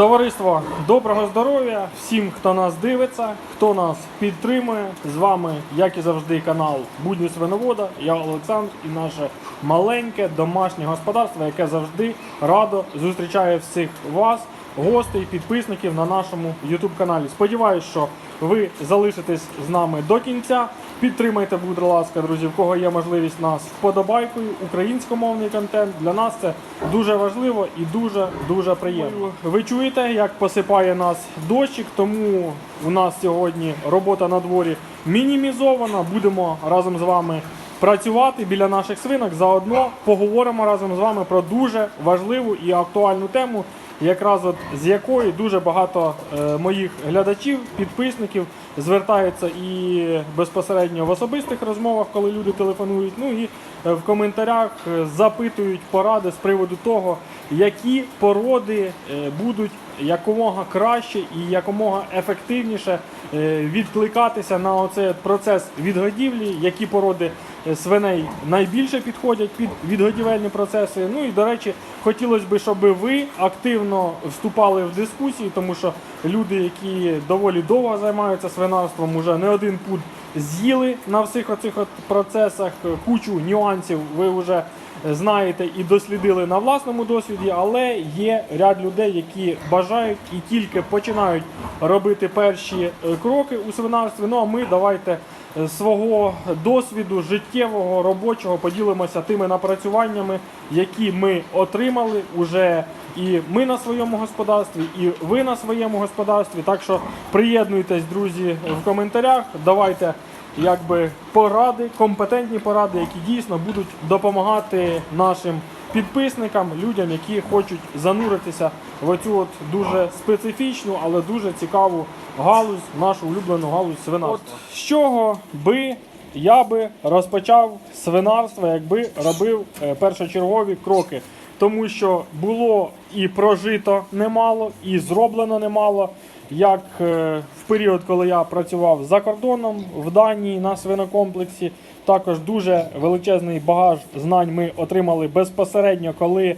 Товариство, доброго здоров'я всім, хто нас дивиться, хто нас підтримує. З вами, як і завжди, канал Будні Свиновода. Я Олександр і наше маленьке домашнє господарство, яке завжди радо зустрічає всіх вас, гостей, підписників на нашому YouTube каналі. Сподіваюсь, що ви залишитесь з нами до кінця. Підтримайте, будь ласка, друзі, в кого є можливість нас вподобайкою. Українськомовний контент для нас це дуже важливо і дуже дуже приємно. Ви чуєте, як посипає нас дощик, тому у нас сьогодні робота на дворі мінімізована. Будемо разом з вами працювати біля наших свинок. Заодно поговоримо разом з вами про дуже важливу і актуальну тему, якраз от з якої дуже багато е, моїх глядачів, підписників звертаються і безпосередньо в особистих розмовах, коли люди телефонують. Ну і е, в коментарях е, запитують поради з приводу того, які породи е, будуть якомога краще і якомога ефективніше відкликатися на оцей процес відгодівлі, які породи свиней найбільше підходять під відгодівельні процеси. Ну і до речі, хотілося б, щоб ви активно вступали в дискусії, тому що люди, які доволі довго займаються свинарством, уже не один пуд з'їли на всіх оцих от процесах. Кучу нюансів ви вже знаєте і дослідили на власному досвіді, але є ряд людей, які бажають і тільки починають робити перші е, кроки у свинарстві. Ну а ми давайте свого досвіду життєвого робочого поділимося тими напрацюваннями, які ми отримали уже і ми на своєму господарстві, і ви на своєму господарстві. Так що приєднуйтесь, друзі, в коментарях. Давайте якби поради, компетентні поради, які дійсно будуть допомагати нашим підписникам, людям, які хочуть зануритися в оцю от дуже специфічну, але дуже цікаву галузь, нашу улюблену галузь свинарства. От з чого би я би розпочав свинарство, якби робив е, першочергові кроки. Тому що було і прожито немало, і зроблено немало. Як е, в період, коли я працював за кордоном в Данії на свинокомплексі, також дуже величезний багаж знань ми отримали безпосередньо, коли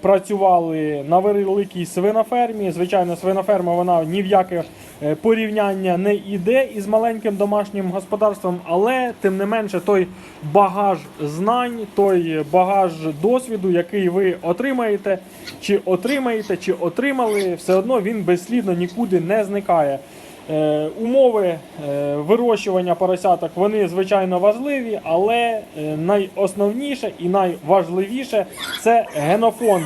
працювали на великій свинофермі. Звичайно, свиноферма вона ні в яке е, порівняння не йде із маленьким домашнім господарством, але тим не менше той багаж знань, той багаж досвіду, який ви отримаєте, чи отримаєте, чи отримали, все одно він безслідно нікуди не зникає. Е, умови е, вирощування поросяток вони звичайно важливі, але е, найосновніше і найважливіше це генофонд.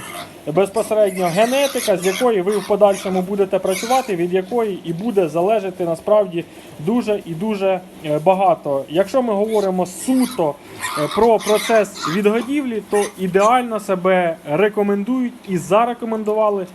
Безпосередньо генетика, з якої ви в подальшому будете працювати, від якої і буде залежати насправді дуже і дуже багато. Якщо ми говоримо суто про процес відгодівлі, то ідеально себе рекомендують і зарекомендували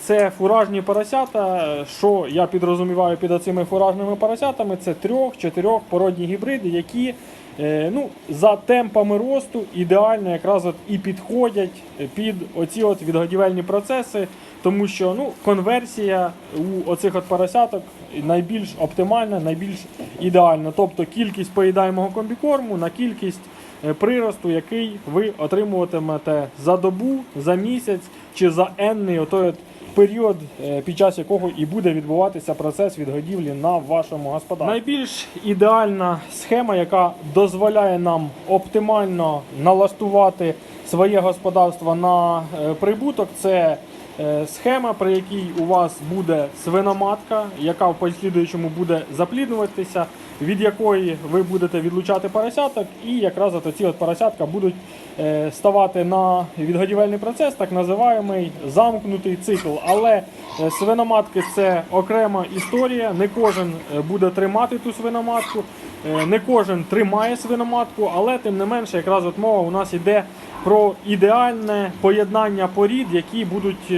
Це фуражні поросята. Е, Що я підрозуміваю під цими фуражними поросятами? Це трьох-чотирьох породні гібриди, які е, ну, за темпами росту ідеально якраз от і підходять під оці от відгодівельні процеси, тому що ну, конверсія у оцих от поросяток найбільш оптимальна, найбільш ідеальна. Тобто кількість поїдаємого комбікорму на кількість е, приросту, який ви отримуватимете за добу, за місяць чи за енний отой от період, е, під час якого і буде відбуватися процес відгодівлі на вашому господарстві. Найбільш ідеальна схема, яка дозволяє нам оптимально налаштувати своє господарство на е, прибуток, це е, схема, при якій у вас буде свиноматка, яка в послідуючому буде запліднуватися, від якої ви будете відлучати поросяток, і якраз от оці от поросятка будуть е, ставати на відгодівельний процес, так називаємий замкнутий цикл. Але е, свиноматки це окрема історія. Не кожен е, буде тримати ту свиноматку, не кожен тримає свиноматку, але тим не менше, якраз от мова у нас йде про ідеальне поєднання порід, які будуть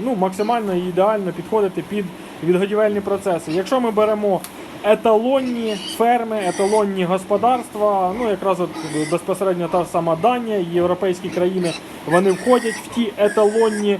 ну, максимально ідеально підходити під відгодівельні процеси. Якщо ми беремо еталонні ферми, еталонні господарства, ну якраз от безпосередньо та сама Данія, європейські країни, вони входять в ті еталонні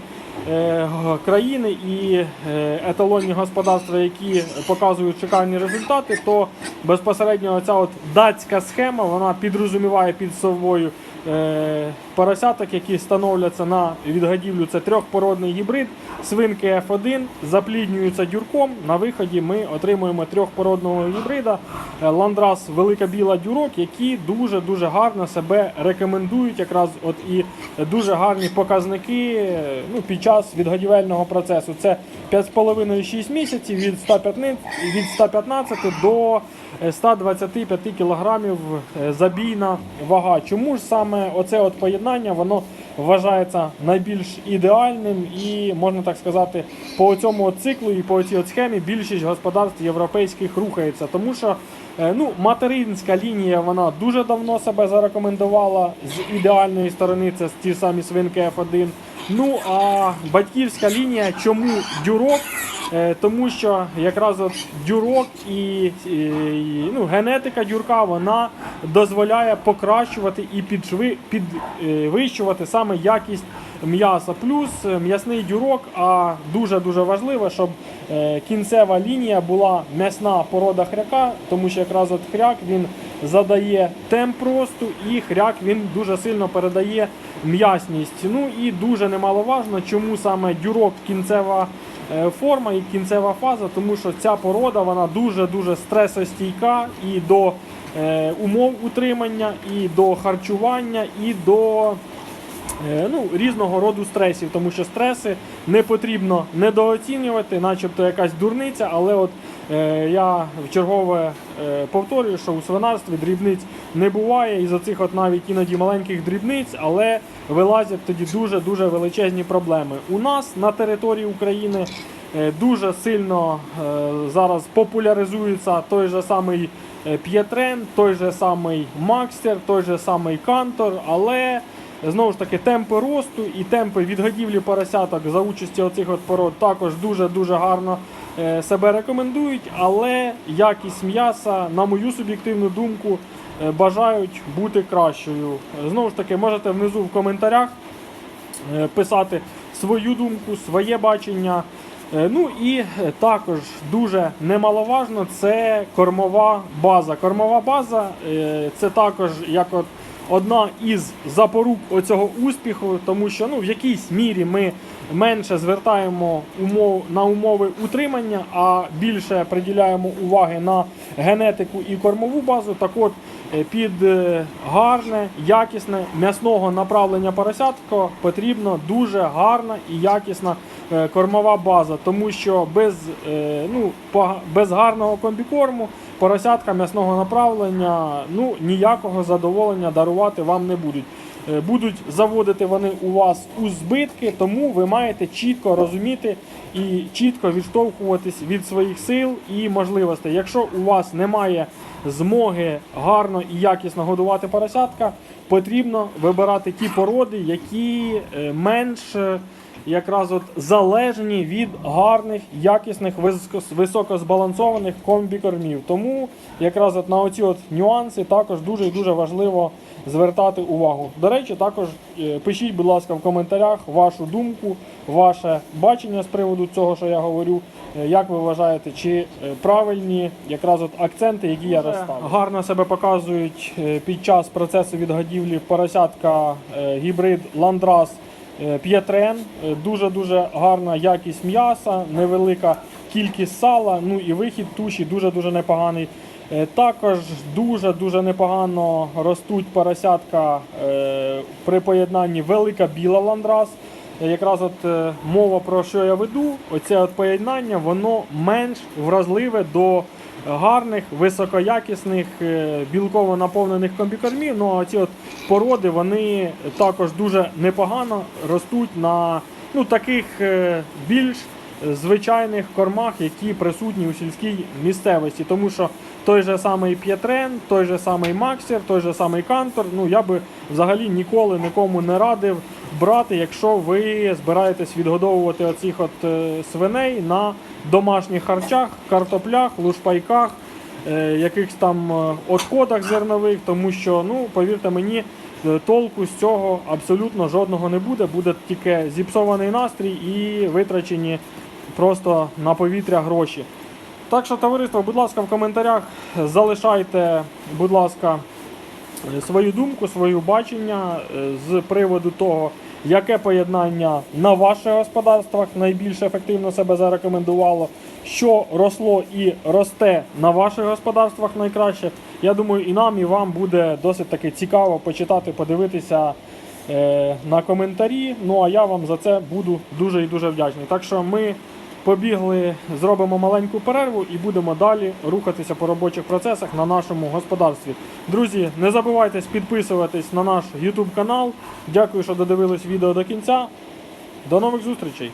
е, країни. І е, еталонні господарства, які показують шикарні результати, то безпосередньо ця от датська схема вона підрозуміває під собою е, поросяток, які становляться на відгодівлю. Це трьохпородний гібрид, свинки F1, запліднюються дюрком. На виході ми отримуємо трьохпородного гібрида е, ландрас велика біла дюрок, які дуже-дуже гарно себе рекомендують, якраз от і дуже гарні показники е, ну, під час відгодівельного процесу. Це 5,5-6 місяців від 115, від 115 до е, 125 кілограмів е, забійна вага. Чому ж саме оце от поєднання воно вважається найбільш ідеальним і можна так сказати, по цьому циклу і по цій схемі більшість господарств європейських рухається, тому що е, ну, материнська лінія вона дуже давно себе зарекомендувала з ідеальної сторони. Це ті самі свинки F1. Ну а батьківська лінія, чому дюрок? Е, Тому що якраз от дюрок і, і, ну, генетика дюрка вона дозволяє покращувати і підшви, підвищувати саме якість м'яса. Плюс е, м'ясний дюрок, а дуже дуже важливо, щоб е, кінцева лінія була м'ясна порода хряка, тому що якраз от хряк він задає темп росту, і хряк він дуже сильно передає м'ясність. Ну і дуже немаловажно, чому саме дюрок кінцева е, форма і кінцева фаза, тому що ця порода вона дуже-дуже стресостійка і до е, умов утримання, і до харчування, і до е, ну, різного роду стресів, тому що стреси не потрібно недооцінювати, начебто якась дурниця, але от е, я в чергове е, повторюю, що у свинарстві дрібниць не буває, і за цих от навіть іноді маленьких дрібниць, але вилазять тоді дуже-дуже величезні проблеми. У нас на території України е, дуже сильно е, зараз популяризується той же самий е, П'єтрен, той же самий Макстер, той же самий Кантор, але Знову ж таки, темпи росту і темпи відгодівлі поросяток за участі оцих от пород також дуже-дуже гарно е, себе рекомендують, але якість м'яса, на мою суб'єктивну думку, е, бажають бути кращою. Е, Знову ж таки, можете внизу в коментарях е, писати свою думку, своє бачення. Е, Ну і е, також дуже немаловажно це кормова база. Кормова база е, це також як от одна із запорук оцього успіху, тому що ну, в якійсь мірі ми менше звертаємо умов на умови утримання, а більше приділяємо уваги на генетику і кормову базу. Так от е, під е, гарне, якісне м'ясного направлення поросятка потрібно дуже гарна і якісна кормова база, тому що без, е, ну, без гарного комбікорму поросятка м'ясного направлення ну, ніякого задоволення дарувати вам не будуть. Е, Будуть заводити вони у вас у збитки, тому ви маєте чітко розуміти і чітко відштовхуватись від своїх сил і можливостей. Якщо у вас немає змоги гарно і якісно годувати поросятка, потрібно вибирати ті породи, які е, менш е, якраз от залежні від гарних, якісних, високо- високозбалансованих комбікормів. Тому якраз от на оці от нюанси також дуже і дуже важливо звертати увагу. До речі, також е, пишіть, будь ласка, в коментарях вашу думку, ваше бачення з приводу цього, що я говорю. Е, Як ви вважаєте, чи е, правильні якраз от акценти, які я розставив? Гарно себе показують під час процесу відгодівлі поросятка гібрид Ландрас Е, П'єтрен, Е, дуже-дуже гарна якість м'яса, невелика кількість сала, ну і вихід туші дуже-дуже непоганий. Е, Також дуже-дуже непогано ростуть поросятка е, при поєднанні велика біла ландрас. Якраз от мова про що я веду, оце от поєднання, воно менш вразливе до гарних, високоякісних е, білково наповнених комбікормів. Ну а ці от породи вони також дуже непогано ростуть на ну, таких е, більш звичайних кормах, які присутні у сільській місцевості. Тому що той же самий П'єтрен, той же самий Максер, той же самий Кантор, ну я би взагалі ніколи нікому не радив брати, якщо ви збираєтесь відгодовувати оцих от е, свиней на домашніх харчах, картоплях, лушпайках, е, якихось там е, отходах зернових, тому що, ну, повірте мені, толку з цього абсолютно жодного не буде. Буде тільки зіпсований настрій і витрачені просто на повітря гроші. Так що, товариство, будь ласка, в коментарях залишайте, будь ласка, свою думку, свою бачення е, з приводу того, яке поєднання на ваших господарствах найбільш ефективно себе зарекомендувало, що росло і росте на ваших господарствах найкраще. Я думаю, і нам, і вам буде досить таки цікаво почитати, подивитися е, на коментарі. Ну а я вам за це буду дуже і дуже вдячний. Так що ми побігли, зробимо маленьку перерву і будемо далі рухатися по робочих процесах на нашому господарстві. Друзі, не забувайте підписуватись на наш YouTube канал. Дякую, що додивились відео до кінця. До нових зустрічей!